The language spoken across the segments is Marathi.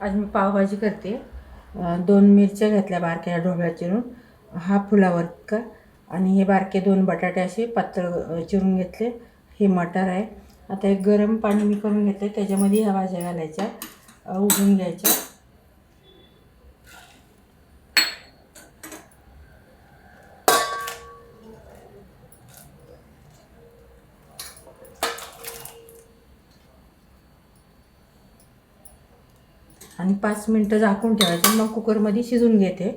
आज मी पावभाजी करते. दोन मिरच्या घेतल्या बारक्या ढोबळ्या चिरून हा फुलावर का आणि हे बारके दोन बटाटे असे पातळ चिरून घेतले. हे मटार आहे. आता एक गरम पाणी मी करून घेतले त्याच्यामध्ये ह्या भाज्या घालायच्या उघडून घ्यायच्या. आणि पाच मिनटं झाकून ठेवायचं मग कुकरमध्ये शिजून घेते.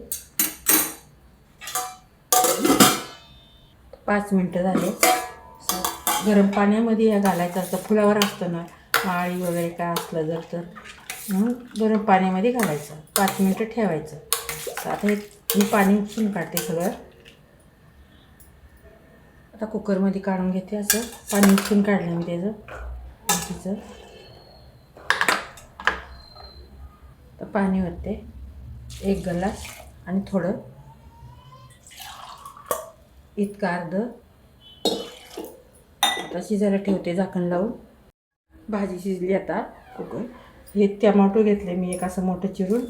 पाच मिनटं झाले. गरम पाण्यामध्ये या घालायचं असतं फुलावर असतं ना माळी वगैरे काय असलं जर तर म्हणून गरम पाण्यामध्ये घालायचं. पाच मिनटं ठेवायचं. आता हे मी पाणी उपसून काढते सगळं. आता कुकरमध्ये काढून घेते असं. पाणी उपसून काढलं मी त्याचं तिचं पाणी होते एक गलास आणि थोडं इतकं अर्ध. आता शिजायला ठेवते झाकण लावून. भाजी शिजली आता. कुकर हे टमाटो घेतले मी एक असं मोठं चिरून.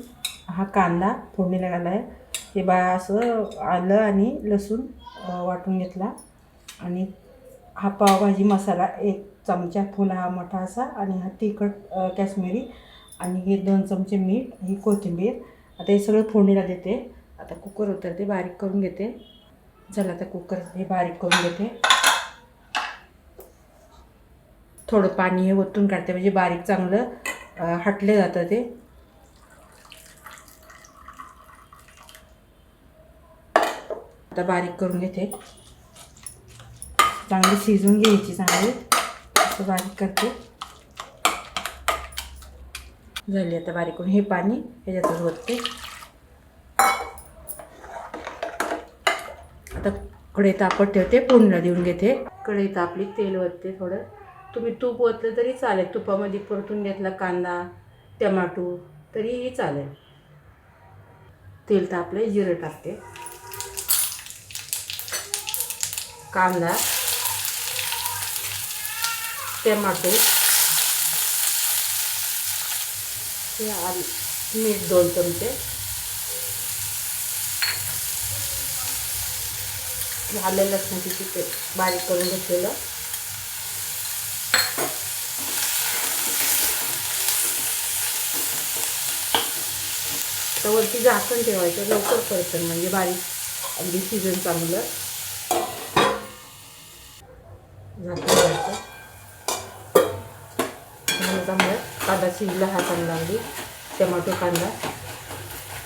हा कांदा फोडणीला घालाय. हे बा असं आलं आणि लसूण वाटून घेतला. आणि हा पावभाजी मसाला एक चमचा फुला हा मोठा असा आणि हा तिखट अं, काश्मीरी आणि हे दोन चमचे मीठ ही कोथिंबीर आता हे सगळं फोडणीला देते. आता कुकर उतरते बारीक करून घेते. चला आता कुकर हे बारीक करून घेते. थोडं पाणी हे ओतून काढते म्हणजे बारीक चांगलं हटले जातं ते. आता बारीक करून घेते. चांगली शिजून घ्यायची चांगली. असं बारीक करते. झाली आता बारीक करून. हे पाणी ह्याच्यातच होते आता कढई तापत ठेवते फोडणीला देऊन घेते. कढई तापली तेल ओतते थोडं. तुम्ही तूप ओतलं तरी चालेल. तुपामध्ये परतून घेतला कांदा टमाटो तरीही चालेल. तेल तापले जिरं टाकते. कांदा टमाटो हे आल. मीठ दोन चमचे. आलं लसणाची तिथे बारीक करून घेतलेलं. तर वरती झाकण ठेवायचं. लवकर परतन म्हणजे बारीक. अगदी सीजन चांगलं. झाकण ठेवायचं झालं कांदा शिजला हा कांदा अगदी टमाटो कांदा.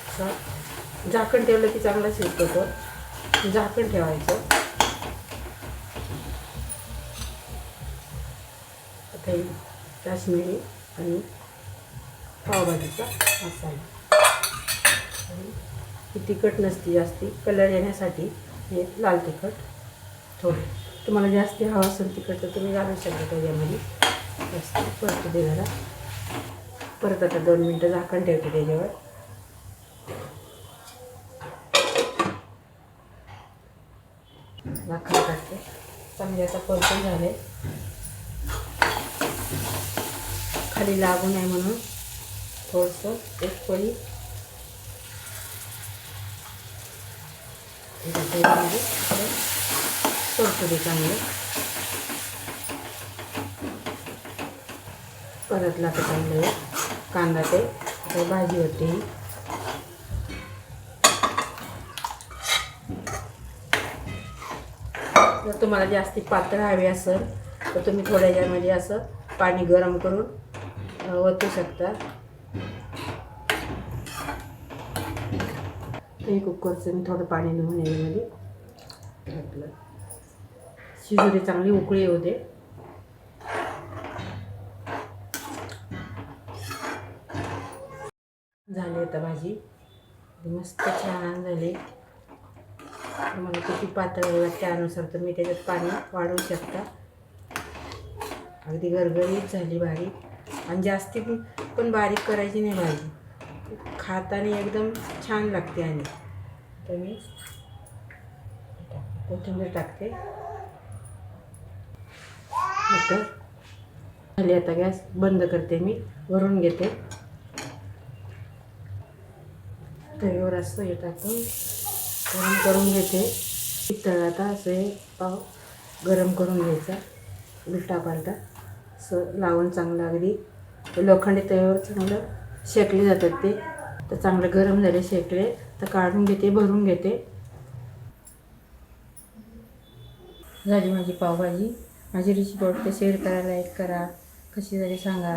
असा. झाकण ठेवलं की चांगला शिजतो तो. झाकण ठेवायचं. आता हे काश्मीरी आणि पावभाजीचा मसाला. ही तिखट नसती जास्ती. कलर येण्यासाठी हे लाल तिखट थोडं. तुम्हाला जास्ती हवं असेल तिखट तर तुम्ही घालू शकता त्याच्यामध्ये. जास्त परतू दे जरा. परत आता दोन मिनटं झाकण ठेवते त्याच्यावर. झाकण टाकते चांगले आता परतून झाले. खाली लागू नये म्हणून थोडंसं एक पळी. परतू दे चांगलं. परतला तर चांगलं कांदा ते भाजी होते. जर तुम्हाला जास्ती पातळ हवी असेल तर तुम्ही थोड्या याच्यामध्ये असं पाणी गरम करून ओतू शकता. हे कुकरचं मी थोडं पाणी घेऊन येईल घातलं शिजू चांगली उकळी होते झाली आता भाजी. मस्त छान झाली. तुम्हाला किती पातळ त्यानुसार तुम्ही त्याच्यात पाणी वाढवू शकता. अगदी गरगरीत झाली बारीक आणि जास्ती पण बारीक करायची नाही भाजी. खातानी एकदम छान लागते आणि. तर मी कोथिंबीर टाकते. आता झाली आता गॅस बंद करते मी. भरून घेते. तव्यावर असं हे टाकून गरम करून घेते. तळाता असं हे पाव गरम करून घ्यायचा उलटा पालटा. असं लावून चांगलं अगदी लोखंडी तव्यावर चांगलं शेकले जातात ते. तर चांगलं गरम झाले शेकले तर काढून घेते भरून घेते. झाली माझी पावभाजी. माझी रेसिपी आवडते शेअर करा लाईक करा. कशी झाली सांगा.